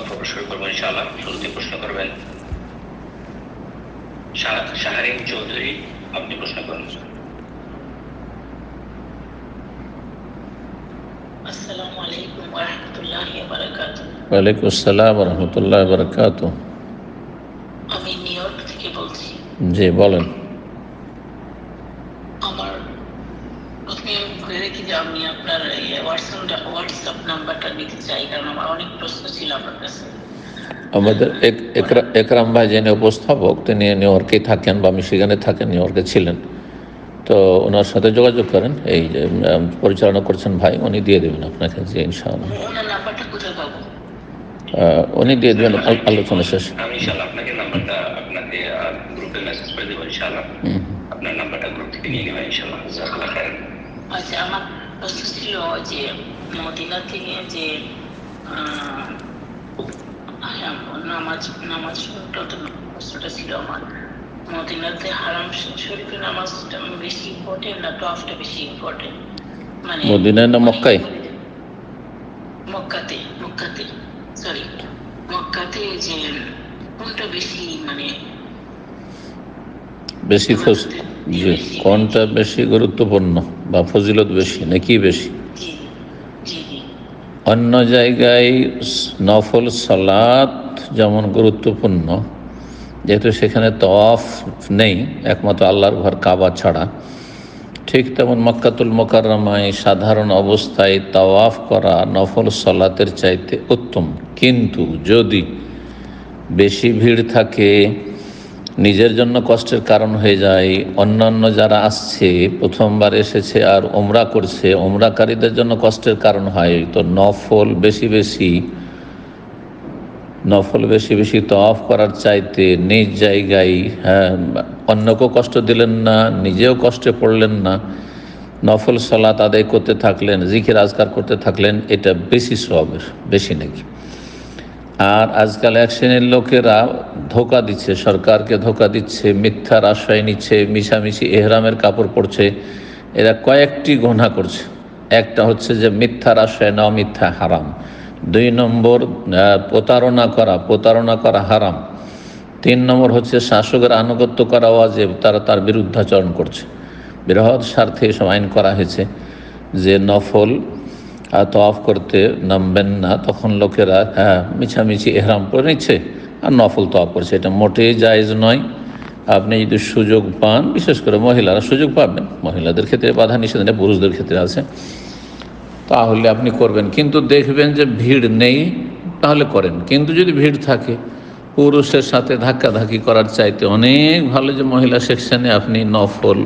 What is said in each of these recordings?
বক্তব্য শুরু করব ইনশাআল্লাহ শুরুতে প্রশ্ন করবেন শাহ- শাহরিন চৌধুরী আপনি প্রশ্ন করুন আসসালামু আলাইকুম ওয়া রাহমাতুল্লাহি ওয়া বারাকাতুহু ওয়ালাইকুম আসসালাম রহমতুল্লাহ বরকাত আমি নিউ ইয়র্ক থেকে বলছি জি বলেন আমার প্রথমে আমি বলে রেখে যে আমি আপনার হোয়াটসঅ্যাপ হোয়াটসঅ্যাপ নাম্বারটা নিতে চাই কারণ আমার আমাদের এক- একরা- একরাম ভাই যিনি উপস্থাপক তিনি নিউ ইয়র্কে থাকেন বা মিশিগানে থাকেন নিউ ইয়র্কে ছিলেন। তো ওনার সাথে যোগাযোগ করেন এই যে পরিচালনা করছেন ভাই উনি দিয়ে দেবেন আপনাকে যে ইনশাআল্লাহ। ওনার নাম্বারটা কোথায় পাবো আহ, উনি দিয়ে দেবেন আল- আলোচনা শেষে। আমি ইনশাআল্লাহ আপনাকে নাম্বারটা আপনাকে গ্রুপে মেসেজ করে দেবো ইনশাআল্লাহ। হুম। আপনার নাম্বারটা গ্রুপ থেকে নিয়ে নেবেন ইনশাআল্লাহ। আচ্ছা আমার প্রশ্ন ছিল যে মদিনা থেকে যে নামাজ নামাজ শুরুটা ছিল আমার মদিনাতে হারাম শরীফে নামাজটা বেশি ইম্পর্টেন্ট না টফটা বেশি ইম্পর্টেন্ট মানে মদিনায় না মক্কায়? মক্কাতে মক্কাতে সরি মক্কাতে যে কোনটা বেশি মানে বেশি ফজ জি কোনটা বেশি গুরুত্বপূর্ণ বা ফজিলত বেশি নাকি বেশি অন্য জায়গায় নফল সালাত যেমন গুরুত্বপূর্ণ, যেহেতু সেখানে তওয়াফ নেই, একমাত্র আল্লাহর ঘর কাবা ছাড়া, ঠিক তেমন মক্কাতুল মোকাররমায় সাধারণ অবস্থায় তাওয়াফ করা নফল সলাতের চাইতে উত্তম। কিন্তু যদি বেশি ভিড় থাকে নিজের জন্য কষ্টের কারণ হয়ে যায়। অন্যান্য যারা আসছে, প্রথমবার এসেছে আর ওমরা করছে ওমরাকারীদের জন্য কষ্টের কারণ হয়। তো নফল বেশি বেশি, নফল বেশি বেশি তওয়াফ করার চাইতে নিজ জায়গায় হ্যাঁ অন্যকেও কষ্ট দিলেন না, নিজেও কষ্টে পড়লেন না। নফল সলাত আদায় করতে থাকলেন, জিকির আজকার করতে থাকলেন, এটা বেশি সবের বেশি নাকি। আর আজকাল এক শ্রেণির লোকেরা ধোকা দিচ্ছে, সরকারকে ধোকা দিচ্ছে, মিথ্যার আশ্রয় নিচ্ছে, মিশামিশি, এহরামের কাপড় পরছে। এরা কয়েকটি গোনা করছে। একটা হচ্ছে যে মিথ্যার আশ্রয় নেওয়া মিথ্যা, হারাম। দুই নম্বর প্রতারণা করা প্রতারণা করা হারাম। তিন নম্বর হচ্ছে শাসকের আনুগত্য করা ওয়াজেব, তারা তার বিরুদ্ধাচরণ করছে। বৃহৎ স্বার্থে এসব আইন করা হয়েছে যে নফল তওয়াফ করতে নামবেন না। তখন লোকেরা হ্যাঁ মিছামিছি এহরাম করে নিচ্ছে আর নফল তওয়াফ করছে। এটা মোটেই জায়েজ নয়। আপনি যদি সুযোগ পান, বিশেষ করে মহিলারা সুযোগ পাবেন। মহিলাদের ক্ষেত্রে বাধা নিষেধ নেই, পুরুষদের ক্ষেত্রে আছে। তাহলে আপনি করবেন। কিন্তু দেখবেন যে ভিড় নেই, তাহলে করেন। কিন্তু যদি ভিড় থাকে, পুরুষের সাথে ধাক্কাধাক্কি করার চাইতে অনেক ভালো যে মহিলা সেকশনে আপনি নফল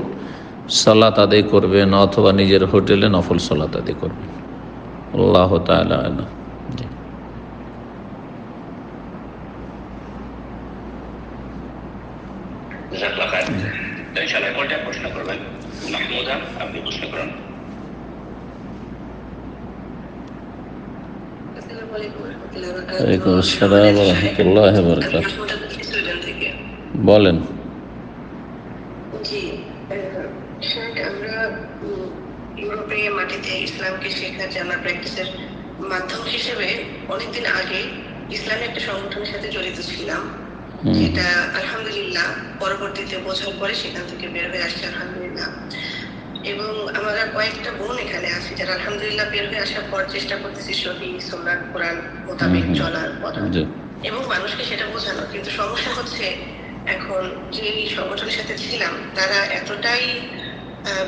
সলাত আদায় করবেন, অথবা নিজের হোটেলে নফল সলাত আদায় করবেন। আল্লাহ আলাম। জি। বলেন। জি, আমরা ইউরোপে মাটিতে ইসলামকে শেখার জানা প্র্যাকটিসের মাধ্যম হিসেবে অনেকদিন আগে ইসলামী একটা সংগঠনের সাথে জড়িত ছিলাম। যেটা আলহামদুলিল্লাহ পরবর্তীতে বোঝার পরে সেখান থেকে বের হয়ে আসছে আলহামদুলিল্লাহ। এবং আমরা কয়েকটা বোন এখানে আছি যারা আলহামদুলিল্লাহ বের হয়ে আসার পর চেষ্টা করতেছি সহি সোমনাথ কোরআন মোতাবেক। চলার পথ। এবং মানুষকে সেটা বোঝানো কিন্তু সমস্যা হচ্ছে এখন যে সংগঠনের সাথে ছিলাম তারা এতটাই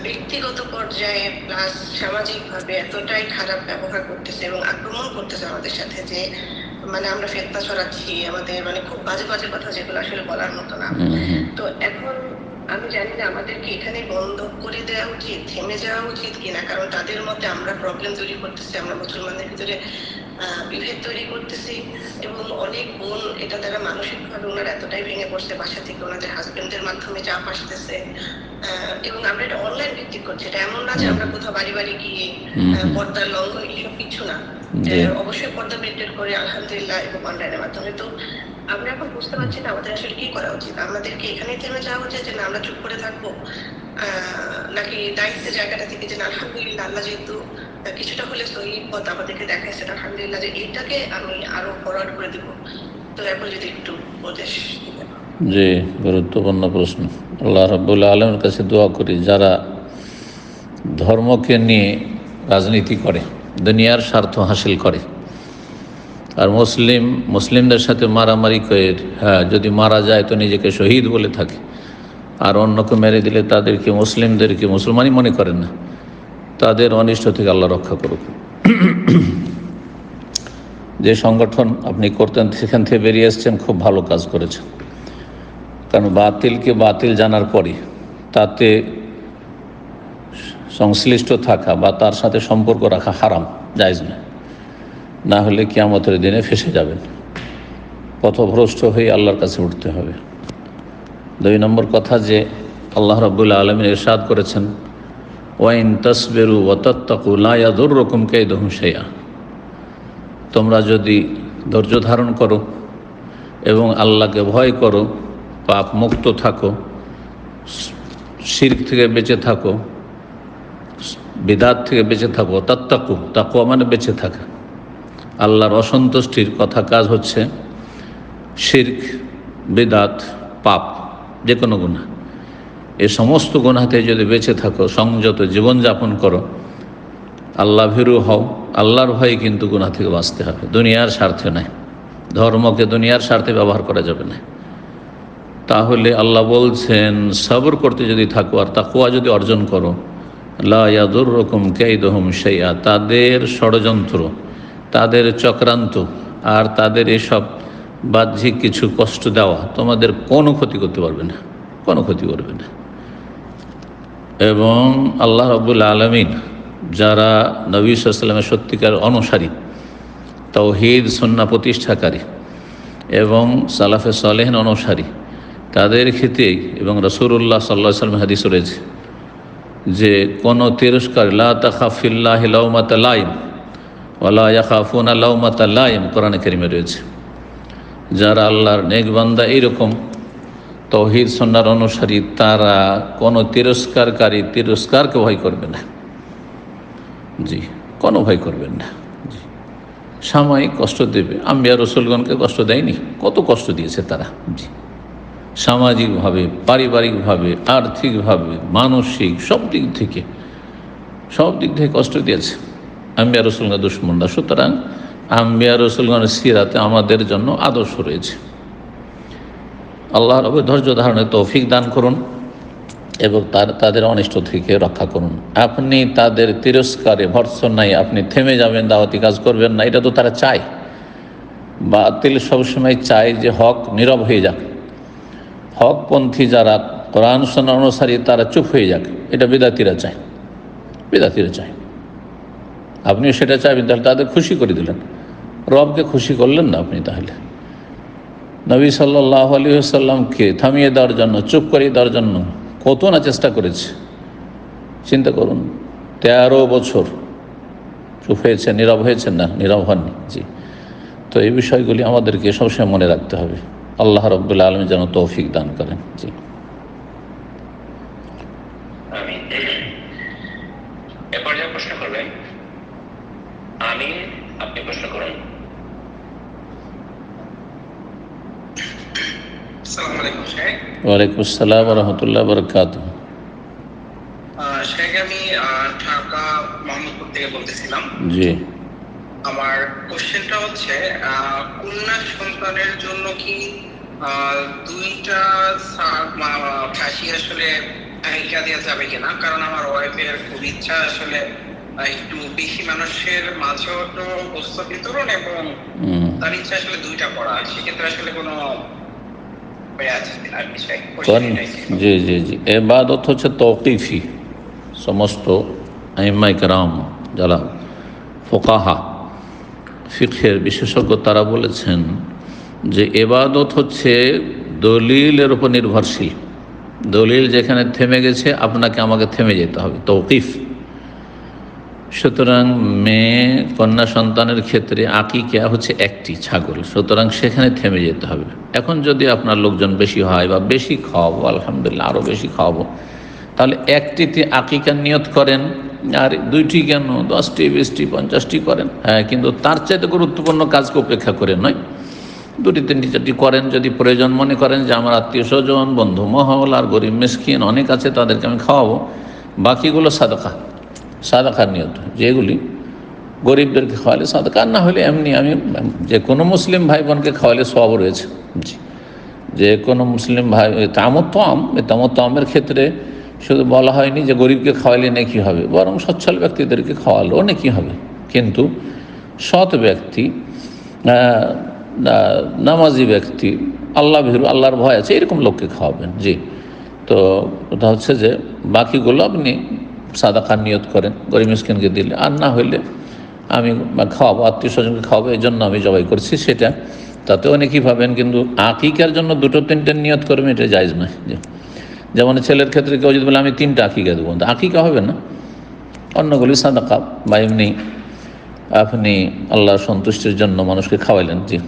ব্যক্তিগত পর্যায়ে প্লাস সামাজিক ভাবে এতটাই খারাপ ব্যবহার করতেছে এবং আক্রমণ করতেছে আমাদের সাথে যে মানে আমরা ফেতনা ছড়াচ্ছি আমাদের মানে খুব বাজে বাজে কথা যেগুলো আসলে বলার মতো না। তো এখন আমি জানি না আমাদেরকে এখানে বন্ধ করে দেওয়া উচিত থেমে যাওয়া উচিত কিনা কারণ তাদের মতে আমরা প্রবলেম তৈরি করতেছি আমরা মুসলমানদের ভিতরে বিভেদ তৈরি করতেছি এবং অনেক বোন এটা তারা মানসিক ভাবে ওনারা এতটাই ভেঙে পড়ছে বাসা থেকে ওনাদের হাজবেন্ডের মাধ্যমে চাপ আসতেছে। এবং আমরা এটা অনলাইন ভিত্তিক করছি। এটা এমন না যে আমরা কোথাও বাড়ি বাড়ি গিয়ে। পর্দার লঙ্ঘন এসব কিছু না। অবশ্যই পর্দা মেনটেন করে আলহামদুলিল্লাহ এবং অনলাইনের মাধ্যমে। তো আমরা এখন বুঝতে পারছি না আমাদের আসলে কি করা উচিত। আমাদেরকে এখানেই থেমে যাওয়া উচিত যে না আমরা চুপ করে থাকব। আহ, নাকি দায়িত্বের জায়গাটা থেকে যে আলহামদুলিল্লাহ আল্লাহ যেহেতু কিছুটা হলে সহি পথ আমাদেরকে দেখাইছেন আলহামদুলিল্লাহ যে এইটাকে আমি আরও ফরওয়ার্ড করে দেবো। তো এরপর যদি একটু উপদেশ জি, গুরুত্বপূর্ণ প্রশ্ন। আল্লাহ রব্বুল্লা আলমের কাছে দোয়া করি, যারা ধর্মকে নিয়ে রাজনীতি করে, দুনিয়ার স্বার্থ হাসিল করে, আর মুসলিম, মুসলিমদের সাথে মারামারি করে হ্যাঁ যদি মারা যায় তো নিজেকে শহীদ বলে থাকে, আর অন্যকে মেরে দিলে তাদেরকে, মুসলিমদেরকে মুসলমানই মনে করেন না। তাদের অনিষ্ট থেকে আল্লাহ রক্ষা করুক। যে সংগঠন আপনি করতেন, সেখান থেকে বেরিয়ে এসছেন, খুব ভালো কাজ করেছেন। কারণ বাতিলকে বাতিল জানার পরে তাতে সংশ্লিষ্ট থাকা বা তার সাথে সম্পর্ক রাখা হারাম, জায়জ না না হলে কিয়ামতের দিনে ফেসে যাবেন। পথভ্রষ্ট হয়ে আল্লাহর কাছে উঠতে হবে। দুই নম্বর কথা যে আল্লাহ রব্বুল্লা আলমিন ইরশাদ করেছেন ওয়াইন তসবেরু ওয়াত্তাকু লায়াদুর রকম কেদহম সেয়া তোমরা যদি ধৈর্য ধারণ করো এবং আল্লাহকে ভয় করো, পাপ মুক্ত থাকো, শির্ক থেকে বেঁচে থাকো, বিদাত থেকে বেঁচে থাকো তাত্তাকু তাকুয়া মানে বেঁচে থাকা। আল্লাহর অসন্তুষ্টির কথা কাজ হচ্ছে শির্ক, বিদাত, পাপ যে কোনো গুণা এ সমস্ত গুণাতে যদি বেঁচে থাকো, সংযত জীবনযাপন করো, আল্লাহ ভীরু হও। আল্লাহর ভয়ে কিন্তু গুণা থেকে বাঁচতে হবে। দুনিয়ার স্বার্থে নয়। ধর্মকে দুনিয়ার স্বার্থে ব্যবহার করা যাবে না। তাহলে আল্লাহ বলছেন, সবর করতে যদি থাকো আর তাকুয়া যদি অর্জন করো লায়াদুর রকম কেইদহম সেইয়া তাদের ষড়যন্ত্র, তাদের চক্রান্ত আর তাদের এসব বাহ্যিক কিছু কষ্ট দেওয়া তোমাদের কোনো ক্ষতি করতে পারবে না। কোনো ক্ষতি করবে না। এবং আল্লাহ রবুল আলমিন, যারা নবী সাল্লামের সত্যিকার অনুসারী, তৌহিদ সন্না প্রতিষ্ঠাকারী এবং সালাফে সালেহন অনুসারী, তাদের ক্ষেত্রে এবং রসুল্লাহ সাল্লাহ সাল্লাম হাদিস রয়েছে যে, কোনো তিরস্কার, লা তাকাফিল্লাহ লাউমাত লাইম ওলা ইয়াকাফুন আল্লাউমাত লাইম কোরআন কেরিমে রয়েছে। যারা আল্লাহর নেক বান্দা এইরকম তৌহিদ সন্ন্যার অনুসারী তারা কোনো তিরস্কারকারী তিরস্কারকে ভয় করবে না। জি, কোনো ভয় করবেন না। জি, সাময়িক কষ্ট দেবে। আম্বিয়া রসুলগণকে কষ্ট দেয়নি? কত কষ্ট দিয়েছে তারা? জি, সামাজিকভাবে, পারিবারিকভাবে, আর্থিকভাবে, মানসিক, সব দিক থেকে, সব দিক থেকে কষ্ট দিয়েছে। আম্বিয়া রসুলগণ দুশ্মনরা। সুতরাং আম্বিয়া রসুলগণের সিরাতে আমাদের জন্য আদর্শ রয়েছে। আল্লাহ রবে ধৈর্য ধারণের তৌফিক দান করুন এবং তার তাদের অনিষ্ট থেকে রক্ষা করুন। আপনি তাদের তিরস্কারে ভর্সনায় আপনি থেমে যাবেন, দাওয়াতি কাজ করবেন না, এটা তো তারা চায়। বাতিল সবসময় চায় যে হক নীরব হয়ে যাক। হকপন্থী যারা কোরআন সন্না অনুসারী, তারা চুপ হয়ে যাক। এটা বিদাতিরা চায়। বিদাতিরা চায়। আপনিও সেটা চাইবেন, তাহলে তাদের খুশি করে দিলেন। রবকে খুশি করলেন না আপনি তাহলে? নবী সাল্লাহ আলী সাল্লামকে থামিয়ে দেওয়ার জন্য, চুপ করিয়ে দেওয়ার জন্য কত না চেষ্টা করেছে? চিন্তা করুন, তেরো বছর চুপ হয়েছে, নীরব হয়েছেন না? নীরব হননি, জি। তো এই বিষয়গুলি আমাদেরকে সবসময় মনে রাখতে হবে। আল্লাহ রব্বুল্লা আলমী যেন তৌফিক দান করেন, জি আমি এ পর্যায়ে প্রশ্ন করবেন আমি আপনি প্রশ্ন করুন আসসালামু আলাইকুম শেখ ওয়ালাইকুম আসসালাম রহমতুল্লাহ বরকাত আমি ঢাকা মোহাম্মদপুর থেকে বলতেছিলাম। জি। আমার কোশ্চেনটা হচ্ছে কন্যা সন্তানের জন্য কি দুইটা ফাঁসি আসলে তালিকা দেওয়া যাবে কিনা? কারণ আমার ওয়াইফের খুব ইচ্ছা আসলে একটু বেশি মানুষের মাঝেও তো বস্তু বিতরণ এবং তার ইচ্ছা আসলে দুইটা করা। সেক্ষেত্রে আসলে কোনো জি জি জি এবাদত হচ্ছে তৌকিফি সমস্ত আইমাইকরাম যারা ফোকাহা ফিখের বিশেষজ্ঞ তারা বলেছেন যে এবাদত হচ্ছে দলিলের উপর নির্ভরশীল দলিল যেখানে থেমে গেছে আপনাকে আমাকে থেমে যেতে হবে তৌকিফ সুতরাং মেয়ে, কন্যা সন্তানের ক্ষেত্রে আকিকা হচ্ছে একটি ছাগল। সুতরাং সেখানে থেমে যেতে হবে। এখন যদি আপনার লোকজন বেশি হয় বা বেশি খাওয়াবো, আলহামদুলিল্লাহ আরও বেশি খাওয়াবো, তাহলে একটিতে আকিকার নিয়ত করেন, আর দুইটি কেন? দশটি, বিশটি, পঞ্চাশটি করেন। হ্যাঁ কিন্তু তার চাইতে গুরুত্বপূর্ণ কাজকে উপেক্ষা করে নয়। দুটি, তিনটি, চারটি করেন যদি প্রয়োজন মনে করেন যে আমার আত্মীয় স্বজন, বন্ধু মহল, আর গরিব, মিসকিন অনেক আছে, তাদেরকে আমি খাওয়াবো। বাকিগুলো সাদাকা। সাদাকার নিয়ত। যেগুলি গরিবদেরকে খাওয়ালে সাদাকা। আর না হলে এমনি আমি যে কোনো মুসলিম ভাই বোনকে খাওয়ালে সব রয়েছে। জি। যে কোনো মুসলিম ভাই তামতম এই তামতমের ক্ষেত্রে শুধু বলা হয়নি যে গরিবকে খাওয়ালে নাকি হবে, বরং সচ্ছল ব্যক্তিদেরকে খাওয়ালেও নাকি হবে। কিন্তু সৎ ব্যক্তি নামাজি ব্যক্তি, আল্লাহ ভীরু, আল্লাহর ভয় আছে, এরকম লোককে খাওয়াবেন। জি। তো ওটা হচ্ছে যে বাকিগুলো আপনি সাদা খান নিয়ত করেন গরিব মিসকিনকে দিলে। আর না হইলে আমি খাওয়াবো আত্মীয় স্বজনকে খাওয়াবো এই জন্য আমি জবাই করছি সেটা। তাতে অনেকেই পাবেন কিন্তু আকিকার জন্য দুটো তিনটে নিয়ত করবেন এটা জায়জ নয়। যেমন ছেলের ক্ষেত্রে কেউ যদি বলে আমি তিনটা আকিকা দেবো আকিকা হবে না। অন্যগুলি সাদাকা বা এমনি আপনি আল্লাহর সন্তুষ্টির জন্য মানুষকে খাওয়াইলেন জি।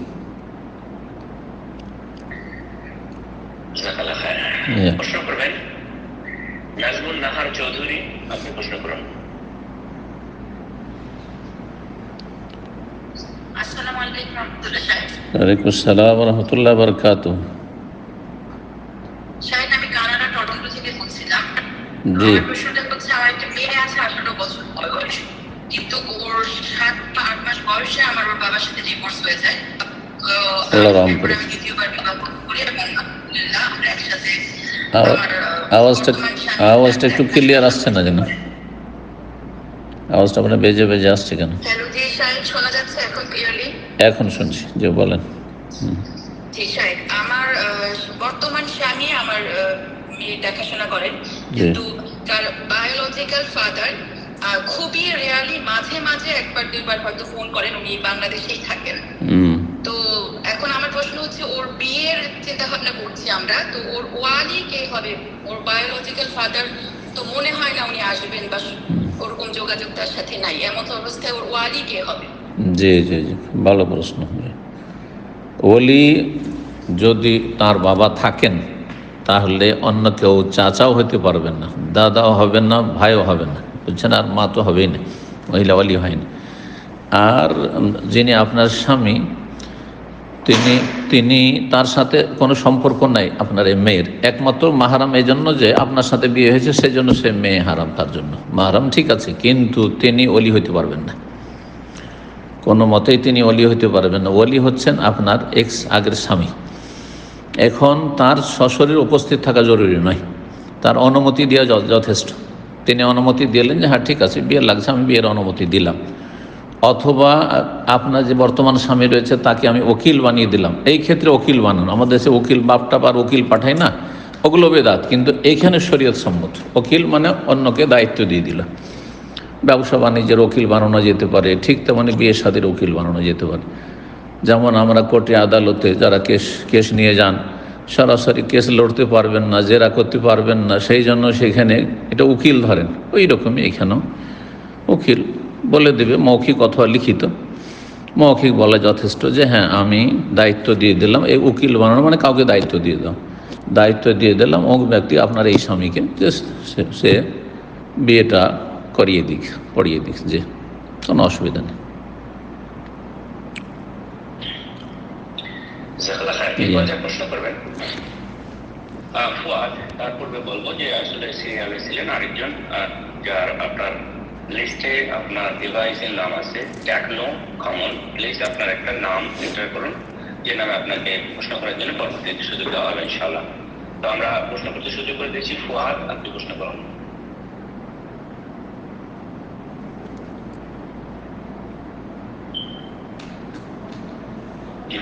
নাহার চৌধুরী আপনি প্রশ্ন করুন আসসালামু আলাইকুম আসসালাম রহমতুল্লাহ বরকাত জি। আমার প্রশ্নটা হচ্ছে আমার একটা মেয়ে আছে আঠারো বছর কিন্তু ওর সাত আট মাস বয়সে আমার বাবার সাথে ডিভোর্স হয়ে যায়। তো আল্লাহ রহম করি আওয়াজটা আওয়াজটা একটু ক্লিয়ার আসছে না যেন আওয়াজটা মানে বেজে বেজে আসছে কেন? এখন শুনছি যে বলেন। আমার বর্তমান স্বামী আমার দেখাশোনা করেন কিন্তু তার বায়োলজিক্যাল ফাদার খুবই রেয়ারলি মাঝে মাঝে একবার দুইবার হয়তো ফোন করেন উনি বাংলাদেশেই থাকেন। হুম। তো এখন আমার প্রশ্ন হচ্ছে ওর বিয়ের চিন্তা ভাবনা করছি আমরা। তো ওর ওয়ালি কে হবে? ওর বায়োলজিক্যাল ফাদার তো মনে হয় না উনি আসবেন বা ওরকম যোগাযোগ তার সাথে নাই। এমন অবস্থায় ওর ওয়ালি কে হবে? জি জি জি। ভালো প্রশ্ন। ওলি যদি তার বাবা থাকেন, তাহলে অন্য কেউ চাচাও হতে পারবেন না, দাদাও হবেন না, ভাইও হবে না। বুঝছেন? আর মা তো হবেই না, মহিলা ওলি হয় না। আর যিনি আপনার স্বামী, তিনি তিনি তার সাথে কোনো সম্পর্ক নাই আপনার এই মেয়ের। একমাত্র মাহারাম এই জন্য যে আপনার সাথে বিয়ে হয়েছে, সেই জন্য সে মেয়ে হারাম তার জন্য। মাহারাম ঠিক আছে, কিন্তু তিনি অলি হইতে পারবেন না। কোনো মতেই তিনি অলি হইতে পারবেন না। অলি হচ্ছেন আপনার এক্স আগের স্বামী। এখন তার সশরীর উপস্থিত থাকা জরুরি নয়। তার অনুমতি দেওয়া যথেষ্ট। তিনি অনুমতি দিলেন যে হ্যাঁ ঠিক আছে, বিয়ে লাগছে, আমি বিয়ের অনুমতি দিলাম। অথবা আপনার যে বর্তমান স্বামী রয়েছে, তাকে আমি উকিল বানিয়ে দিলাম। এই ক্ষেত্রে উকিল বানানো। আমাদের দেশে উকিল বাপটা আর উকিল পাঠায় না, ওগুলো বেদাত। কিন্তু এইখানে শরীয়ত সম্মত। উকিল মানে অন্যকে দায়িত্ব দিয়ে দিল। ব্যবসা বাণিজ্যের উকিল বানানো যেতে পারে, ঠিক তেমনি বিয়ে শাদির উকিল বানানো যেতে পারে। যেমন আমরা কোর্টে আদালতে যারা কেস কেস নিয়ে যান, সরাসরি কেস লড়তে পারবেন না, জেরা করতে পারবেন না, সেই জন্য সেখানে এটা উকিল ধরেন। ওই রকমই এখানেও উকিল বলে দেবে মৌখিক অথবা লিখিত। মৌখিক বলা যথেষ্ট যে হ্যাঁ আমি দায়িত্ব দিয়ে দিলাম এই উকিল বানানো মানে কাউকে দায়িত্ব দিয়ে দাও। দায়িত্ব দিয়ে দিলাম অমুক ব্যক্তি আপনার এই স্বামীকে যে সে- বিয়েটা করিয়ে দিক পড়িয়ে দিক যে কোনো অসুবিধা নেই। তার পূর্বে বলব যে আসলে সিরিয়ালে ছিলেন আরেকজন যার আপনার লিস্টে আপনার ডিভাইসের নাম আছে টেকনো কমন প্লিজ আপনার একটা নাম এন্টার করুন যে নামে আপনাকে প্রশ্ন করার জন্য পরবর্তীতে সুযোগ দেওয়া হবে ইনশাআল্লাহ। তো আমরা প্রশ্ন করতে সুযোগ করে দিয়েছি। ফুয়াদ আপনি প্রশ্ন করুন।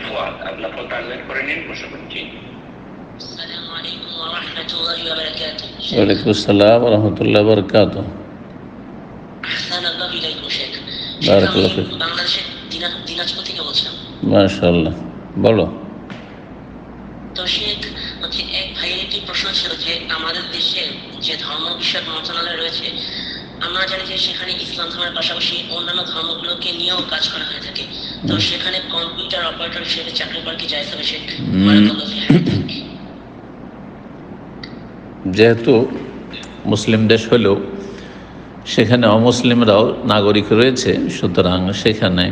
ফুয়াদ আপনার ফোনটা আনলাইন করে নিন প্রশ্ন ওয়ালাইকুম আসসালাম রহমতুল্লাহ বরকাত আহসান আল্লাহ ইলাইকুম শেখ বারাকাল্লাহ ফিক। আমি বাংলাদেশের দিনা- দিনাজপুর থেকে বলছিলাম মাশাল্লাহ বলো। তো শেখ হচ্ছে এক ভাইয়ের একটি প্রশ্ন ছিল যে আমাদের দেশে যে ধর্ম বিষয়ক মন্ত্রণালয় রয়েছে আমরা জানি যে সেখানে ইসলাম ধর্মের পাশাপাশি অন্যান্য ধর্মগুলোকে নিয়েও কাজ করা হয়ে থাকে। তো সেখানে কম্পিউটার অপারেটর হিসেবে চাকরি করা কি যায় হবে শেখ? যেহেতু মুসলিম দেশ হলেও সেখানে অমুসলিমরাও নাগরিক রয়েছে, সুতরাং সেখানে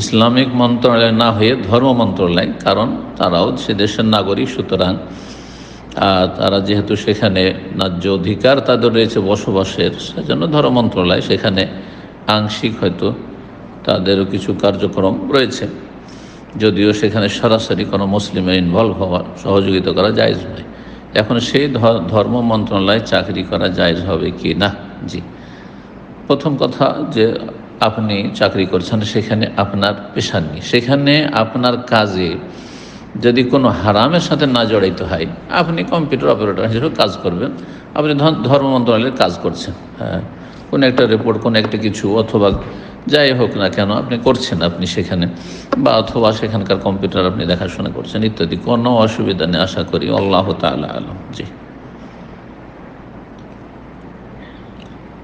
ইসলামিক মন্ত্রণালয় না হয়ে ধর্ম মন্ত্রণালয়, কারণ তারাও সে দেশের নাগরিক, সুতরাং তারা যেহেতু সেখানে ন্যায্য অধিকার তাদের রয়েছে বসবাসের, সেজন্য ধর্ম মন্ত্রণালয় সেখানে আংশিক হয়তো তাদেরও কিছু কার্যক্রম রয়েছে। যদিও সেখানে সরাসরি কোনো মুসলিমের ইনভলভ হওয়া সহযোগিতা করা জায়জ নয়। এখন সেই ধর্ম মন্ত্রণালয়ে চাকরি করা জায়জ হবে কি না? জি। প্রথম কথা যে আপনি চাকরি করছেন, সেখানে আপনার পেশা নেই। সেখানে আপনার কাজে যদি কোনো হারামের সাথে না জড়িত হয়, আপনি কম্পিউটার অপারেটর হিসেবে কাজ করবেন। আপনি ধর্ম মন্ত্রণালয়ের কাজ করছেন। হ্যাঁ কোনো একটা রিপোর্ট কোনো একটা কিছু, অথবা যাই হোক না কেন আপনি করছেন আপনি সেখানে, বা অথবা সেখানকার কম্পিউটার আপনি দেখাশোনা করছেন ইত্যাদি। কোনো অসুবিধা নেই, আশা করি। আল্লাহ তালা আলম। জি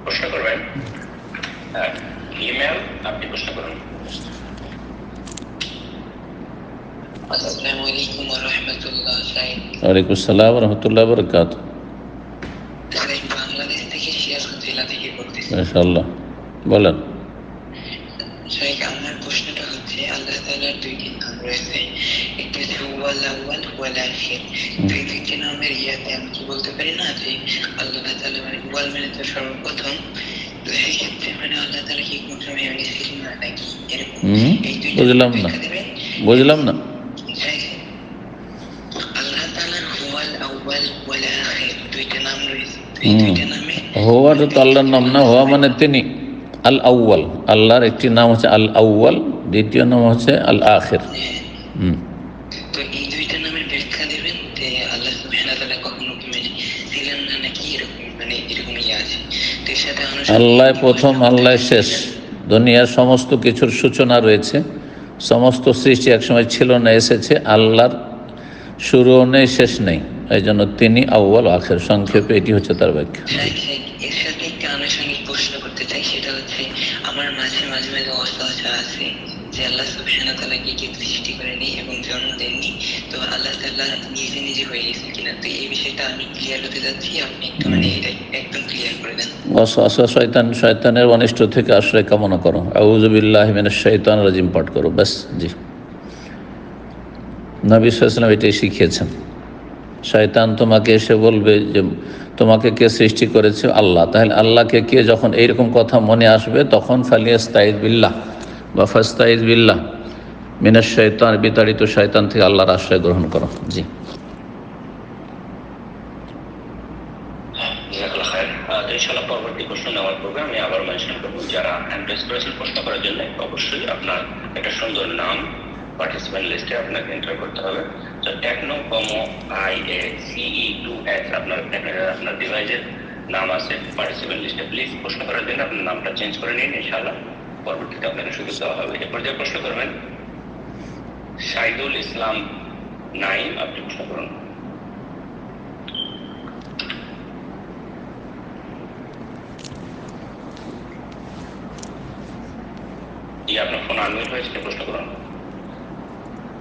প্রশ্ন করবেন ইমেল আপনি প্রশ্ন করুন আসসালামু আলাইকুম ওয়া রাহমাতুল্লাহ সাহেব ওয়ালাইকুম আসসালাম রহমতুল্লাহ বরকাত মাশাআল্লাহ। বলেন। আমার প্রশ্নটা হচ্ছে আল্লাহ তাআলার দুইটি নাম রয়েছে। একটি হচ্ছে ওয়াল আউয়াল ওয়াল আখির। দুই দুইটি নামের ইয়াতে আমি কি বলতে পারি না যে আল্লাহ তাআলা মানে ওয়াল মানে তো সর্বপ্রথম। তো সেই ক্ষেত্রে মানে আল্লাহ তাআলা কি কোন সময় মানে ছিলেন না নাকি? এরকম। বুঝলাম না। বুঝলাম না আল্লাহ তাআলার হুয়াল আউয়াল ওয়াল আখির দুইটা নাম রয়েছে তো এই হুম। দুইটা নামে হওয়াটা তো আল্লাহর নাম না হওয়া মানে তিনি আল আউ্য়াল আল্লাহর একটি নাম হচ্ছে আল আউ্য়াল দ্বিতীয় নাম হচ্ছে আল আখির হুম আল্লাহ মানে মানে প্রথম আল্লাহ শেষ। দুনিয়ার সমস্ত কিছুর সূচনা রয়েছে। সমস্ত সৃষ্টি একসময় ছিল না এসেছে। আল্লাহর শুরুও নেই শেষ নেই। এই জন্য তিনি আউ্য়াল আখের সংক্ষেপে এটি হচ্ছে তার ব্যাখ্যা। এর সাথে একটা আনুষঙ্গিক প্রশ্ন করতে চাই সেটা হচ্ছে আমার মাঝে মাঝে মাঝে অসহজা আছে যে আল্লাহ সুবহানাহু তাআলা কি কি সৃষ্টি করেনি এবং জন্ম দেননি। তো আল্লাহ তাআলা নিজে নিজে হয়ে গেছে কিনা? তো এই বিষয়টা আমি ক্লিয়ার হতে যাচ্ছি আপনি একটু মানে এটা একদম ক্লিয়ার করে দেন। অসহসা শয়তান শয়তানের অনিষ্ট থেকে আশ্রয় কামনা করো। আউজুবিল্লাহ মিনাশ শৈতান রাজিম পাঠ করো। জি। নবী এটাই শিখিয়েছেন। শয়তান তোমাকে এসে বলবে যে তোমাকে কে সৃষ্টি করেছে? আল্লাহ। তাহলে আল্লাহকে কে যখন এইরকম কথা মনে আসবে, তখন ফালিয়াস্তাইদ বিল্লাহ বা ফাস্তাইদ বিল্লাহ। মিনাশ শৈতান বিতাড়িত শয়তান থেকে আল্লাহর আশ্রয় গ্রহণ করো। জি। অবশ্যই আপনার একটা সুন্দর নাম পার্টিসিপেন্ট লিস্টে আপনাকে এন্টার করতে হবে। তো টেকনো কমো আই এ সিই টু এস আপনার আপনার- ডিভাইসের নাম আছে পার্টিসিপেন্ট লিস্টে প্লিজ প্রশ্ন করার জন্য আপনার নামটা চেঞ্জ করে নিন, ইনশাআল্লাহ। পরবর্তীতে আপনাকে সুযোগ দেওয়া হবে। এ পর্যায়ে প্রশ্ন করবেন, সাইদুল ইসলাম নাইম, আপনি প্রশ্ন করুন। আপনার ফোন আনমিউট হয়েছে, প্রশ্ন করুন।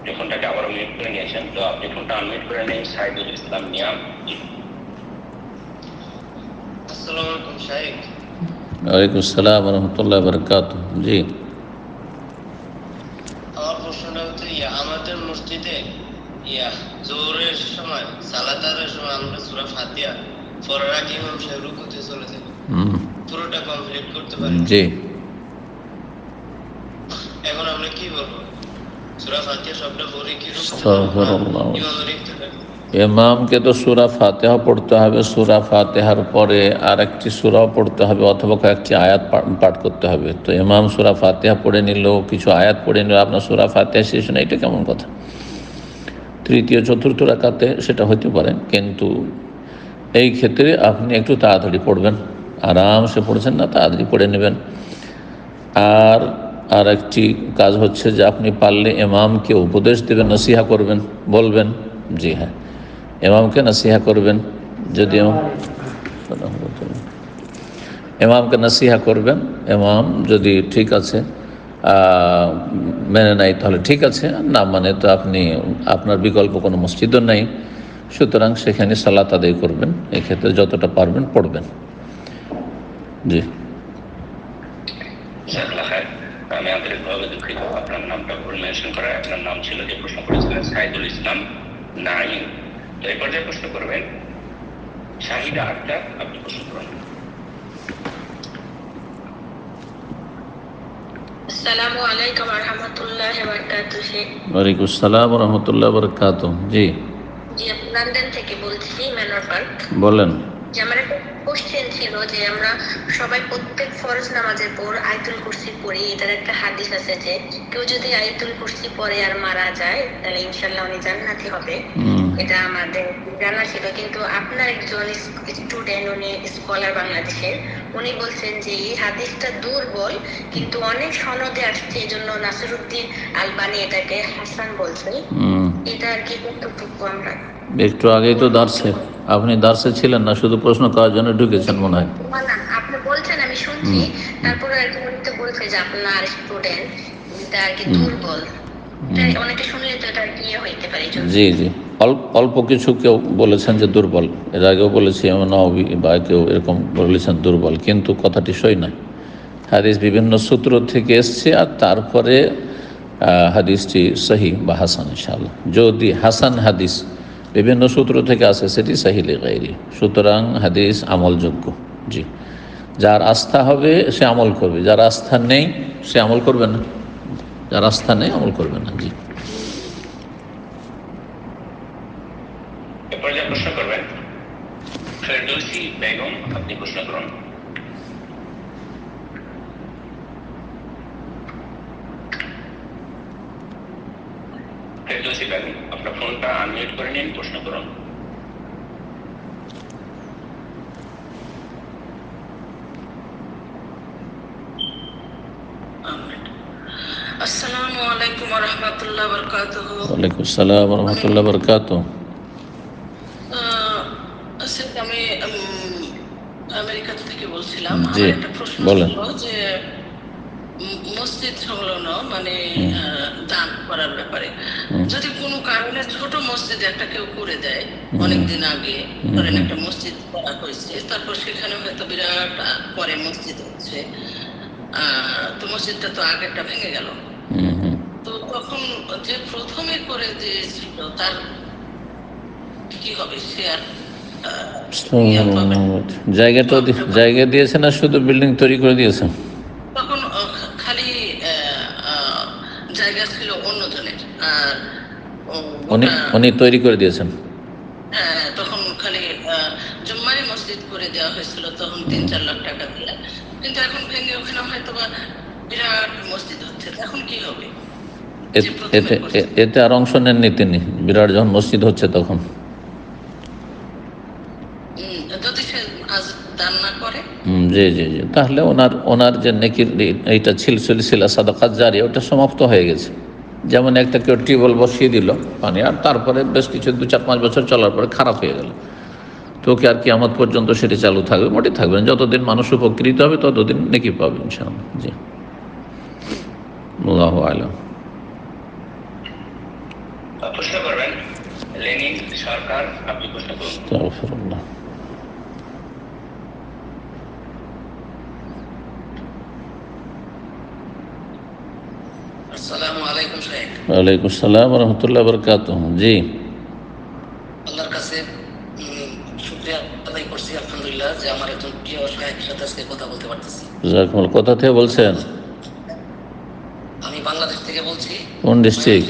যে ফোনটাকে আবারও মিউট করে নিয়েছেন। তো আপনি ফোনটা আনমিউট করে নিন সাইদুল ইসলাম নিয়াম আসসালামু আলাইকুম ওয়ালাইকুম আসসালাম রহমতুল্লাহ বরকাত জি। আমার প্রশ্নটা হচ্ছে ইয়া আমাদের মসজিদে ইয়া জোহরের সময় সময় আমরা সূরা ফাতিহা পড়ার আগে ইমাম সাহেব রুকুতে চলে যাই। পুরোটা কমপ্লিট করতে পারি। জি। এখন আমরা কি বলব? ইমামকে তো সুরা ফাতেহা পড়তে হবে সুরা ফাতেহার পরে আর একটি সুরাও পড়তে হবে অথবা কয়েকটি আয়াত পাঠ করতে হবে। তো ইমাম সুরা ফাতেহা পড়ে নিল কিছু আয়াত পড়ে নিল আপনার সুরা ফাতেহা শেষ না এটা কেমন কথা? তৃতীয় চতুর্থ রাকাতে সেটা হতে পারে কিন্তু এই ক্ষেত্রে আপনি একটু তাড়াতাড়ি পড়বেন। আরামসে পড়ছেন না তাড়াতাড়ি পড়ে নেবেন। আর আর একটি কাজ হচ্ছে যে আপনি পারলে এমামকে উপদেশ দেবেন, নসিহা করবেন, বলবেন, জি হ্যাঁ এমামকে নসিহা করবেন, যদি এমামকে নসিহা করবেন এমাম যদি ঠিক আছে মেনে নেয়, তাহলে ঠিক আছে, না মানে তো আপনি, আপনার বিকল্প কোনো মসজিদও নেই, সুতরাং সেখানে সালাত আদায় করবেন, এক্ষেত্রে যতটা পারবেন পড়বেন, জি জাজাকাল্লাহ খায়ের। আমি আন্তরিকভাবে দুঃখিত আপনার নামটা ভুল মেনশন করা আপনার নাম ছিল যে প্রশ্ন করেছিলেন সাইদুল ইসলাম নাইম তো এই পর্যায়ে প্রশ্ন করবেন শাহিদা আক্তার আপনি প্রশ্ন করুন। আসসালামু আলাইকুম রহমতুল্লাহ বারকাতুহ ওয়ালাইকুম আসসালাম রহমতুল্লাহ বরকাত জি। জি আমি থেকে বলছি পার্ক। বলেন। যে আমার একটা কোশ্চেন ছিল যে আমরা সবাই প্রত্যেক ফরজ নামাজের পর আয়তুল কুরসি পড়ি এটার একটা হাদিস আছে যে কেউ যদি আয়তুল কুরসি পড়ে আর মারা যায় তাহলে ইনশাল্লাহ উনি জান্নাতি হবে। এটা আমাদের জানা ছিল কিন্তু আপনার একজন স্টুডেন্ট উনি স্কলার বাংলাদেশের উনি বলছেন যে এই হাদিসটা দুর্বল কিন্তু অনেক সনদে আসছে এই জন্য নাসিরুদ্দিন আলবানি এটাকে হাসান বলছে। এটা আর কি কতটুকু আমরা একটু আগেই তো দার্সে আপনি দার্সে ছিলেন না শুধু প্রশ্ন করার জন্য ঢুকেছেন মনে হয়। না, না, আপনি বলছেন আমি শুনছি। তারপরে আর কি বলছে যে আপনার স্টুডেন্ট এটা আর কি দুর্বল। অনেকে শুনলে তো এটা ইয়ে হইতে পারে জি জি। অল্প কিছু কেউ বলেছেন যে দুর্বল। এর আগেও বলেছি নবী বা কেউ এরকম বলেছেন দুর্বল কিন্তু কথাটি সই নয়। হাদিস বিভিন্ন সূত্র থেকে এসছে আর তারপরে হাদিসটি সহি বা হাসান ইনশাআল্লাহ। যদি হাসান হাদিস বিভিন্ন সূত্র থেকে আসে সেটি সাহিলে গাইরি সুতরাং হাদিস আমলযোগ্য, জি। যার আস্থা হবে, সে আমল করবে। যার আস্থা নেই, সে আমল করবে না। যার আস্থা নেই, আমল করবে না, জি এ পর্যায়ে প্রশ্ন করবেন ফেরদৌসি বেগম আপনি প্রশ্ন করুন ফেরদৌসি বেগম আপনার ফোনটা আনমিউট করে নিন প্রশ্ন করুন আসসালামু আলাইকুম রহমতুল্লাহ বরকাতুহ ওয়ালাইকুম আসসালাম রহমতুল্লাহ বরকাত আসলে আমি উম, আমেরিকা থেকে বলছিলাম আমার একটা প্রশ্ন। ছিল যে মসজিদ সংলগ্ন মানে দান করার ব্যাপারে। যদি কোনো কারণে ছোট মসজিদ একটা কেউ করে দেয় অনেকদিন আগে ধরেন একটা মসজিদ করা হয়েছে তারপর সেখানে হয়তো বিরাট পরে মসজিদ হচ্ছে তো মসজিদটা তো আগেরটা ভেঙে গেল। তো তখন যে প্রথমে করে দিয়েছিল তার কি হবে? সে আর জায়গাটা জায়গা দিয়েছে না শুধু বিল্ডিং তৈরি করে দিয়েছে তখন আহ, খালি আহ, আহ, জায়গা ছিল অন্যজনের আর ও- উনি উনি তৈরি করে দিয়েছেন। হ্যাঁ, তখন খালি জুম্মারি মসজিদ করে দেওয়া হয়েছিল তখন তিন চার লাখ টাকা দিয়ে। কিন্তু এখন ভেঙে ওখানে হয়তো বা বিরাট মসজিদ হচ্ছে এখন কি হবে? এ- এতে এতে আর অংশ নেননি তিনি বিরাট যখন মসজিদ হচ্ছে তখন। জি জি জি তাহলে ওনার ওনার যে নেকির এইটা ছিল ছিল সাদাকাত জারি ওটা সমাপ্ত হয়ে গেছে। যেমন একটা কেউ টিউবওয়েল বসিয়ে দিল পানি আর তারপরে বেশ কিছু দু চার পাঁচ বছর চলার পরে খারাপ হয়ে গেল। তো কি আর কিয়ামত পর্যন্ত সেটি চালু থাকবে মোটে থাকবে না। যতদিন মানুষ উপকৃত হবে ততদিন নেকি পাবে ইনশাআল্লাহ। জি। আল্লাহ আলম। প্রশ্ন করবেন লেনিন সরকার আপনি প্রশ্ন করুন আস্তাগফিরুল্লাহ। আসসালামু আলাইকুম সাহেব ওয়ালাইকুম আসসালাম রহমতুল্লাহ বরকাত জি। আল্লাহর কাছে শুক্রিয়া আদায় করছি আলহামদুলিল্লাহ যে আমার একজন প্রিয় সাহেবের সাথে আজকে কথা বলতে পারতেছি। জাকমুল কোথা থেকে বলছেন? আমি বাংলাদেশ থেকে বলছি। কোন ডিস্ট্রিক্ট?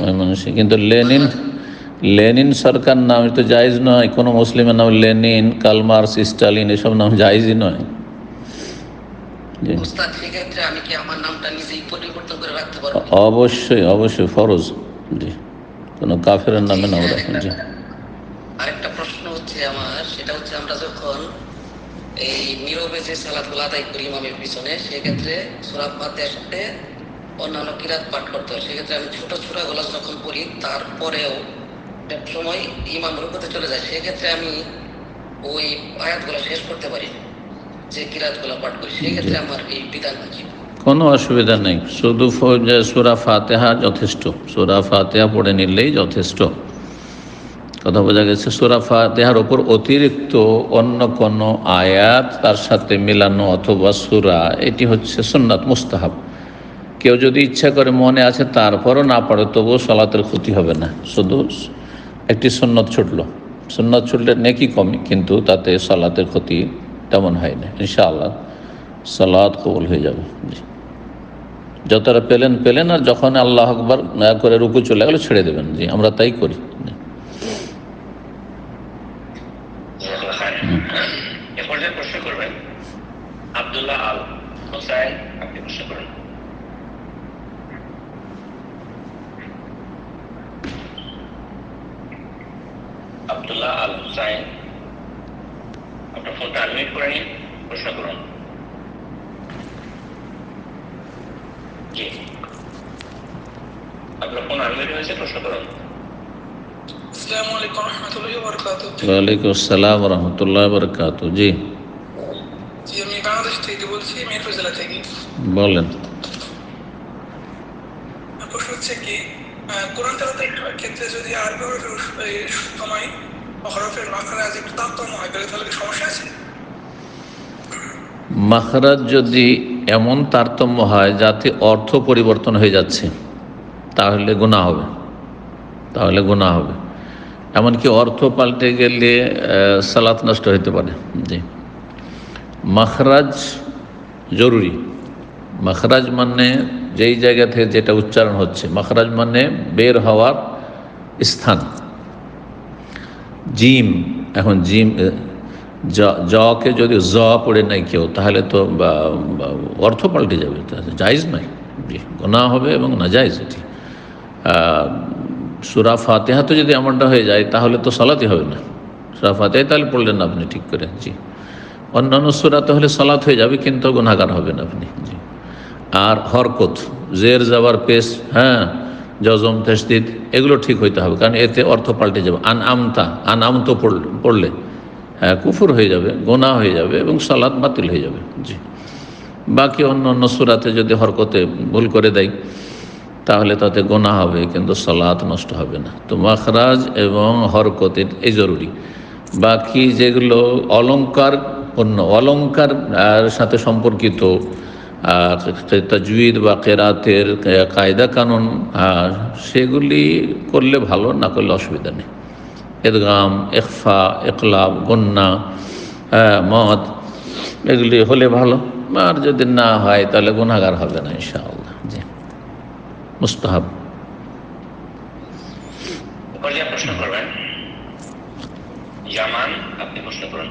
ময়মনসিংহ কিন্তু লেনিন লেনিন সরকার নাম তো জায়েজ নয় কোনো মুসলিমের নাম লেনিন কালমার্স স্টালিন এসব নাম জায়েজই নয় জি উস্তাদ সেক্ষেত্রে আমি কি আমার নামটা নিজেই পরিবর্তন করে রাখতে পারব অবশ্যই অবশ্যই ফরজ। জি। কোনো কাফের নামে নাম রাখেন জি। আরেকটা প্রশ্ন হচ্ছে আমার সেটা হচ্ছে আমরা যখন এই নীরবে যে সালাদগুলো আদায় করি ইমামের পিছনে সেক্ষেত্রে সুরা ফাতেহার সাথে অন্যান্য কিরাত পাঠ করতে হয়। সেক্ষেত্রে আমি ছোট ছোটগুলো যখন পড়ি তারপরেও সময় ইমাম রুকুতে চলে যায়। সেক্ষেত্রে আমি ওই আয়াতগুলো শেষ করতে পারি না, যে কিরাতগুলো পাঠ করি সেক্ষেত্রে আমার এই বিধান কোনো অসুবিধা নেই। শুধু সুরা ফাতেহা যথেষ্ট। সুরা ফাতেহা পড়ে নিলেই যথেষ্ট। কথা বোঝা গেছে সুরা ফাতেহার ওপর অতিরিক্ত অন্য কোনো আয়াত তার সাথে মিলানো অথবা সুরা এটি হচ্ছে সুন্নাত মুস্তাহাব। কেউ যদি ইচ্ছা করে মনে আছে তারপরও না পড়ে তবুও সলাতের ক্ষতি হবে না। শুধু একটি সুন্নত ছুটল। সুন্নত ছুটলে নেকি কমে কিন্তু তাতে সলাতের ক্ষতি তেমন হয় না ইনশাআল্লাহ সালাদ কবল হয়ে যাবে। জি। যতটা পেলেন পেলেন, আর যখন আল্লাহ আকবর করে রুকু চলে গেলে, ছেড়ে দেবেন। জি, আমরা তাই করি জি। এ পর্যায়ে প্রশ্ন করবেন আব্দুল্লাহ আল হোসাইন আপনি প্রশ্ন করুন আব্দুল্লাহ আল হুসাইন আপনার ফোনটা আনমিট করে নিন প্রশ্ন করুন জি আপনার ফোন আনমিট হয়েছে প্রশ্ন করুন আসসালামু আলাইকুম রহমতুল্লাহি বরকাতুহ ওয়ালাইকুম আসসালাম রহমতুল্লাহ বরকাত জি। জি আমি বাংলাদেশ থেকে বলছি মিরপুর জেলা থেকে। বলেন। প্রশ্ন হচ্ছে কি কোরআন তেলাতের ক্ষেত্রে যদি আরবি হরফের সময় হরফের মাখারাজ একটু তারতম্য হয় তাহলে তাহলে সমস্যা আছে? মাখরাজ যদি এমন তারতম্য হয় যাতে অর্থ পরিবর্তন হয়ে যাচ্ছে তাহলে গুণা হবে। তাহলে গুণা হবে। এমনকি অর্থ পাল্টে গেলে সালাত নষ্ট হতে পারে। জি। মাখরাজ জরুরি। মাখরাজ মানে যেই জায়গা থেকে যেটা উচ্চারণ হচ্ছে। মাখরাজ মানে বের হওয়ার স্থান। জিম, এখন জিম জ- জকে যদি জ পড়ে নাই কেউ, তাহলে তো অর্থ পাল্টে যাবে। তাহলে জায়জ নয়। জি গোনা হবে এবং না জায়জ এটি সুরা ফাতেহা তো যদি এমনটা হয়ে যায়, তাহলে তো সলাতে হবে না। সুরা ফাতেহা তাহলে পড়লেন আপনি, ঠিক করে, জি। অন্যান্য সুরাতে হলে সলাত হয়ে যাবে, কিন্তু গুণাগার হবেন আপনি, জি। আর হরকত, জের যাবার পেশ হ্যাঁ জজম, তেসদিদ, এগুলো ঠিক হইতে হবে, কারণ এতে অর্থ পাল্টে যাবে। আন আমতা আন আমতো পড়লে পড়লে হ্যাঁ কুফুর হয়ে যাবে গোনা হয়ে যাবে এবং সালাদ বাতিল হয়ে যাবে, জি। বাকি অন্য অন্য সুরাতে যদি হরকতে ভুল করে দেয় তাহলে তাতে গোনা হবে কিন্তু সালাত নষ্ট হবে না। তো মাখরাজ এবং হরকত এই জরুরি। বাকি যেগুলো অলঙ্কার পণ্য অলঙ্কার আর সাথে সম্পর্কিত তাজুইদ বা কেরাতের কায়দা কানুন সেগুলি করলে ভালো না করলে অসুবিধা নেই। এদগাম একফা একলাব গন্না হ্যাঁ, মদ এগুলি হলে ভালো। আর যদি না হয় তাহলে গুণাগার হবে না জি মুস্তাহাব। প্রশ্ন করবেন? জামান আপনি প্রশ্ন করুন।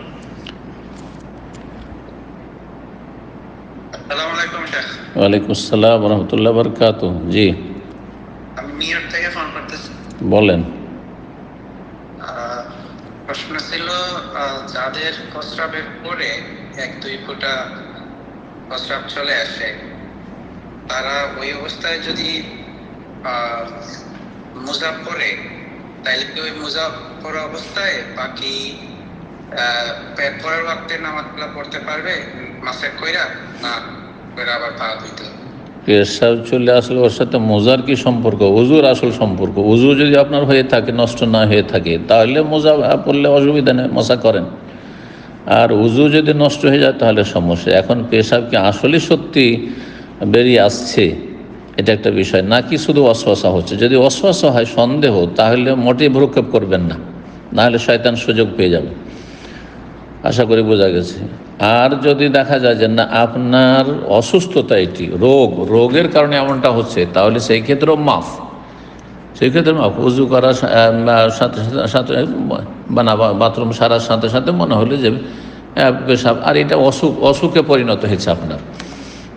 আসসালামু আলাইকুম শেখ। ওয়ালাইকুম আসসালাম রহমতুল্লাহ বরকাত জি। আমি থেকে ফোন করতেছি। বলেন। আহ, প্রশ্ন ছিল আহ, যাদের প্রস্রাবের পরে এক দুই ফোঁটা প্রস্রাব চলে আসে তারা ওই অবস্থায় যদি আহ, মোজা পরে তাইলে কি ওই মোজা পরা অবস্থায় বাকি পরের ওয়াক্তে নামাজগুলো পড়তে পারবে? মাসে কইরা? না কইরা আবার পা ধুইতে পেশাব চলে আসলে ওর সাথে মোজার কি সম্পর্ক? উজুর আসল সম্পর্ক। উজু যদি আপনার হয়ে থাকে নষ্ট না হয়ে থাকে তাহলে মোজা পড়লে অসুবিধা নেই মশা করেন। আর উজু যদি নষ্ট হয়ে যায় তাহলে সমস্যা। এখন পেশাব কি আসলে সত্যি বেরিয়ে আসছে? এটা একটা বিষয়। নাকি শুধু অশ্বাসা হচ্ছে? যদি অশ্বাসা হয়, সন্দেহ, তাহলে মোটেই ভ্রুক্ষেপ করবেন না। নাহলে শয়তান সুযোগ পেয়ে যাবে। আশা করি বোঝা গেছে। আর যদি দেখা যায় যে, না, আপনার অসুস্থতা এটি, রোগ, রোগের কারণে এমনটা হচ্ছে, তাহলে সেই ক্ষেত্রেও মাফ। সেই ক্ষেত্রে মাফ। উজু করার সাথে, সাথে- বানা বাথরুম সারার সাথে সাথে মনে হলে যে পেশাব। আর এটা অসুখ, অসুখে পরিণত হয়েছে আপনার।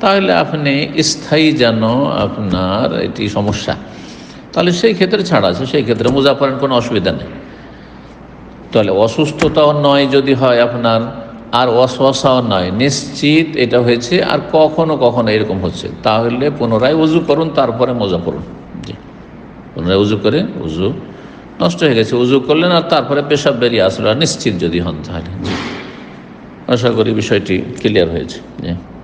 তাহলে আপনি স্থায়ী যেন আপনার এটি সমস্যা। তাহলে সেই ক্ষেত্রে ছাড় আছে, সেই ক্ষেত্রে মোজা পড়েন কোনো অসুবিধা নেই। তাহলে অসুস্থতাও নয় যদি হয় আপনার, আর অশ্বাসাও নয়। নিশ্চিত এটা হয়েছে, আর কখনো কখনো এরকম হচ্ছে। তাহলে পুনরায় উজু করুন, তারপরে মজা করুন জি। পুনরায় উজু করে উজু নষ্ট হয়ে গেছে উজু করলেন আর তারপরে পেশাব বেরিয়ে আসলো। আর নিশ্চিত যদি হন তাহলে। আশা করি বিষয়টি ক্লিয়ার হয়েছে। জি।